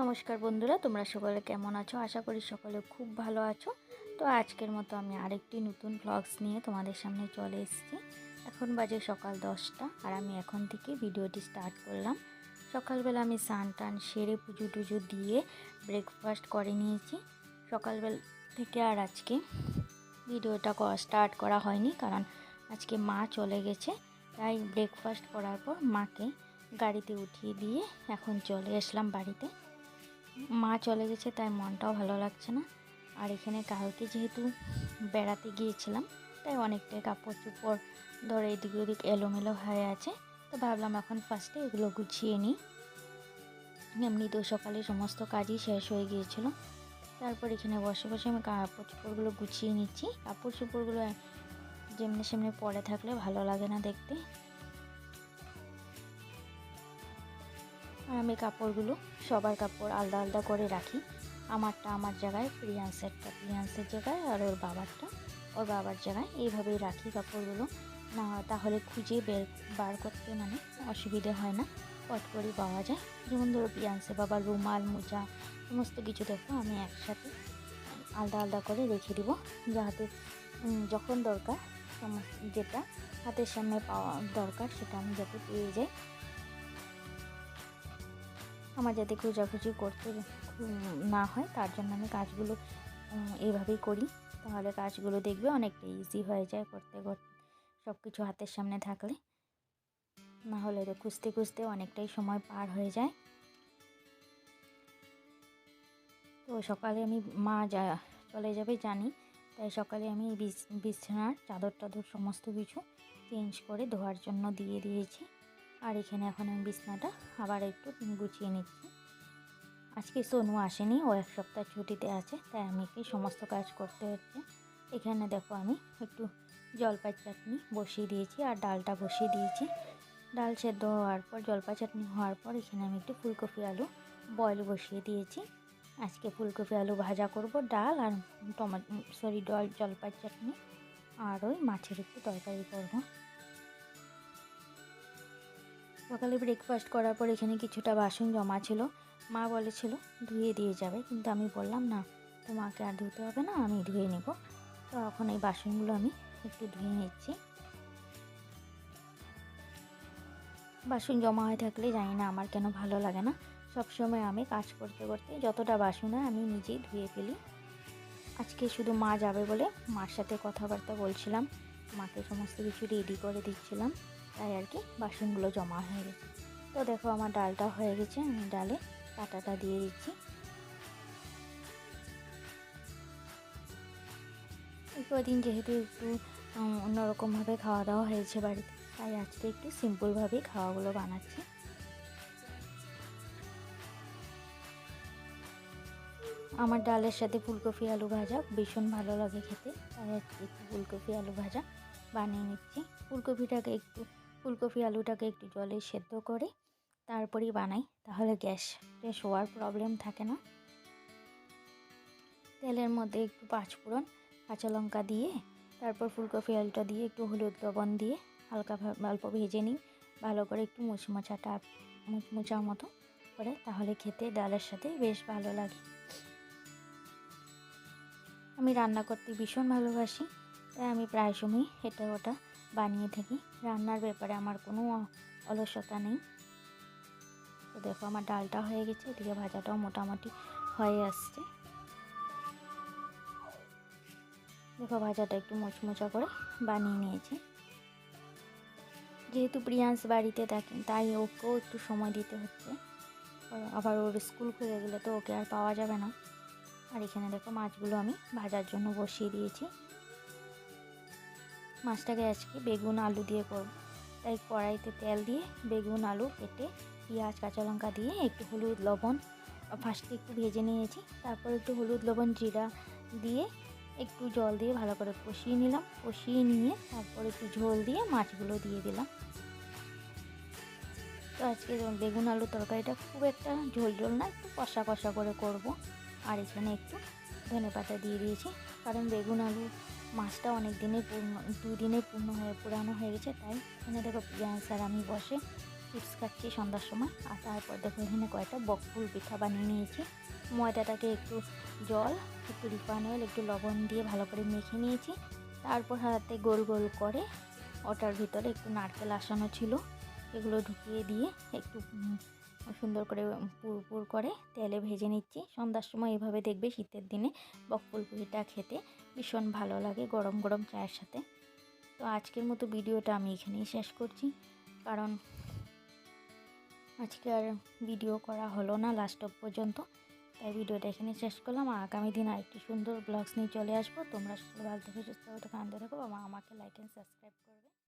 নমস্কার বন্ধুরা, তোমরা সকলে কেমন আছো? আশা করি সকলে খুব ভালো আছো। তো আজকের মতো আমি আরেকটি নতুন ভ্লগস নিয়ে তোমাদের সামনে চলে এসেছি। এখন বাজে সকাল দশটা আর আমি এখন থেকে ভিডিওটি স্টার্ট করলাম। সকালবেলা আমি স্নান টান সেরে পুজো টুজো দিয়ে ব্রেকফাস্ট করে নিয়েছি। সকালবেলা থেকে আর আজকে ভিডিওটা স্টার্ট করা হয়নি কারণ আজকে মা চলে গেছে। তাই ব্রেকফাস্ট করার পর মাকে গাড়িতে উঠিয়ে দিয়ে এখন চলে আসলাম বাড়িতে। মা চলে গেছে, তাই মনটাও ভালো লাগছে না। আর এখানে কালকে যেহেতু বেড়াতে গিয়েছিলাম, তাই অনেকটাই কাপড় চোপড় ধরে এদিক ওদিক এলোমেলো হয়ে আছে। তো ভাবলাম এখন ফার্স্টে এগুলো গুছিয়ে নিই। এমনি তো সকালে সমস্ত কাজই শেষ হয়ে গিয়েছিল। তারপর এখানে বসে বসে আমি কাপড় চোপড়গুলো গুছিয়ে নিচ্ছি। কাপড় চোপড়গুলো যেমনি সেমনি পরে থাকলে ভালো লাগে না দেখতে। আমি কাপড়গুলো সবার কাপড় আলাদা আলাদা করে রাখি। আমারটা আমার জায়গায় প্রিয়ান্সেরটা প্রিয়ান্সের জায়গায় আর ওর বাবারটা, ওর বাবার জায়গায় এইভাবেই রাখি কাপড়গুলো। না, তাহলে খুঁজে বের, বার করতে মানে অসুবিধে হয় না, পট করে পাওয়া যায়। যেমন ধরো প্রিয়ান্সে বাবার রুমাল, মোজা, সমস্ত কিছু দেখো, আমি একসাথে আলাদা আলাদা করে রেখে দিব। যাতে যখন দরকার যেটা হাতের সামনে পাওয়া দরকার, সেটা আমি যাতে পেয়ে যাই। আমার যাতে খোঁজাখুঁজি করতে না হয়, তার জন্য আমি কাজগুলো এইভাবেই করি। তাহলে কাজগুলো দেখবে অনেকটা ইজি হয়ে যায় করতে করতে সব কিছু হাতের সামনে থাকলে। না হলে তো খুঁজতে খুঁজতে অনেকটাই সময় পার হয়ে যায়। তো সকালে আমি মা যা, চলে যাবে জানি, তাই সকালে আমি বিছানার চাদর টাদর সমস্ত কিছু চেঞ্জ করে ধোয়ার জন্য দিয়ে দিয়েছি। আর এখানে এখন আমি বিছনাটা আবার একটু গুছিয়ে নিচ্ছি। আজকে সোনু আসেনি, ও এক সপ্তাহ ছুটিতে আছে, তাই আমি কি সমস্ত কাজ করতে হচ্ছে। এখানে দেখো আমি একটু জলপাই চাটনি বসিয়ে দিয়েছি আর ডালটা বসিয়ে দিয়েছি। ডাল সেদ্ধ হওয়ার পর, জলপাই চাটনি হওয়ার পর এখানে আমি একটু ফুলকপি আলু বয়েল বসিয়ে দিয়েছি। আজকে ফুলকপি আলু ভাজা করব, ডাল আর টমেটো সরি ডল জলপাই চাটনি। আর ওই মাছের একটু তরকারি করব। সকালে ব্রেকফাস্ট করার পর এখানে কিছুটা বাসন জমা ছিল। মা বলেছিল, ধুয়ে দিয়ে যাবে। কিন্তু আমি বললাম, না, তোমাকে আর ধুতে হবে না, আমি ধুয়ে নেব। তো এখন এই বাসনগুলো আমি একটু ধুয়ে নিচ্ছি। বাসন জমা হয়ে থাকলে জানি না আমার কেন ভালো লাগে না। সবসময় আমি কাজ করতে করতে যতটা বাসন হয় আমি নিজেই ধুয়ে ফেলি। আজকে শুধু মা যাবে বলে মার সাথে কথাবার্তা বলছিলাম। মাকে সমস্ত কিছু রেডি করে দিচ্ছিলাম। তাই আর কি বাসনগুলো জমা হয়ে গেছে। তো দেখো আমার ডালটা হয়ে গেছে, আমি ডালে কাটাটা দিয়ে দিচ্ছি। কদিন যেহেতু একটু অন্যরকমভাবে খাওয়া দাওয়া হয়েছে বাড়িতে, তাই আজকে একটু সিম্পলভাবেই খাওয়াগুলো বানাচ্ছি। আমার ডালের সাথে ফুলকপি আলু ভাজা ভীষণ ভালো লাগে খেতে, তাই আজকে একটু ফুলকপি আলু ভাজা বানিয়ে নিচ্ছি। ফুলকপিটাকে একটু ফুলকপি আলুটাকে একটু জলে সেদ্ধ করে তারপরেই বানাই। তাহলে গ্যাস গ্যাস হওয়ার প্রবলেম থাকে না। তেলের মধ্যে একটু পাঁচফোড়ন, কাঁচা লঙ্কা দিয়ে, তারপর ফুলকপি আলুটা দিয়ে একটু হলুদ লবণ দিয়ে হালকা অল্প ভেজে নিই। ভালো করে একটু মুচমোচাটা, মুচমোচার মতো করে, তাহলে খেতে ডালের সাথে বেশ ভালো লাগে। আমি রান্না করতে ভীষণ ভালোবাসি, তাই আমি প্রায় সময় এটা ওটা বানিয়ে থাকি। রান্নার ব্যাপারে আমার কোনো অলসতা নেই। তো দেখো আমার ডালটা হয়ে গেছে, এদিকে ভাজাটাও মোটামুটি হয়ে আসছে। দেখো ভাজাটা একটু মোচমোচা করে বানিয়ে নিয়েছি। যেহেতু প্রিয়াংশ বাড়িতে থাকেন তাই ওকেও একটু সময় দিতে হচ্ছে। আবার ওর স্কুল খুলে গেলে তো ওকে আর পাওয়া যাবে না। আর এখানে দেখো মাছগুলো আমি ভাজার জন্য বসিয়ে দিয়েছি। মাছটাকে আজকে বেগুন, আলু দিয়ে করব। তাই কড়াইতে তেল দিয়ে বেগুন, আলু কেটে পেঁয়াজ, কাঁচা লঙ্কা দিয়ে একটু হলুদ, লবণ ফার্স্টে একটু ভেজে নিয়েছি। তারপর একটু হলুদ, লবণ, জিরা দিয়ে একটু জল দিয়ে ভালো করে কষিয়ে নিলাম। কষিয়ে নিয়ে তারপর একটু ঝোল দিয়ে মাছগুলো দিয়ে দিলাম। তো আজকে বেগুন আলু তরকারিটা খুব একটা ঝোল ঝোল না, একটু কষা কষা করে করব। আর এখানে একটু ধনে পাতা দিয়ে দিয়েছি। কারণ বেগুন, আলু মাছটা অনেক দিনে পূর্ণ দুদিনে পূর্ণ হয়ে, পুরানো হয়ে গেছে, তাই এখানে দেখো পেঁয়াজ আর আমি বসে চিপস খাচ্ছি সন্ধ্যার সময়। আর তারপর দেখো এখানে কয়েকটা বকফুল পিঠা বানিয়ে নিয়েছি। ময়দাটাকে একটু জল, একটু রিফাইন অয়েল, একটু লবণ দিয়ে ভালো করে মেখে নিয়েছি। তারপর হাতে গোল গোল করে ওটার ভিতরে একটু নারকেল আসানো ছিল, এগুলো ঢুকিয়ে দিয়ে একটু সুন্দর করে পুর পুর করে তেলে ভেজে নিচ্ছি। সন্ধ্যার সময় এভাবে দেখবে শীতের দিনে বকফুল পিঠা খেতে ভীষণ ভালো লাগে গরম গরম চায়ের সাথে। তো আজকের মতো ভিডিওটা আমি এখানেই শেষ করছি। কারণ আজকে আর ভিডিও করা হলো না লাস্ট অব পর্যন্ত। তাই ভিডিওটা এখানে শেষ করলাম। আগামী দিন আরেকটি সুন্দর ব্লগস নিয়ে চলে আসব। তোমরা ভালো থেকে, সুস্থ থাকো আনন্দ থাকো এবং আমাকে লাইক অ্যান্ড সাবস্ক্রাইব করো।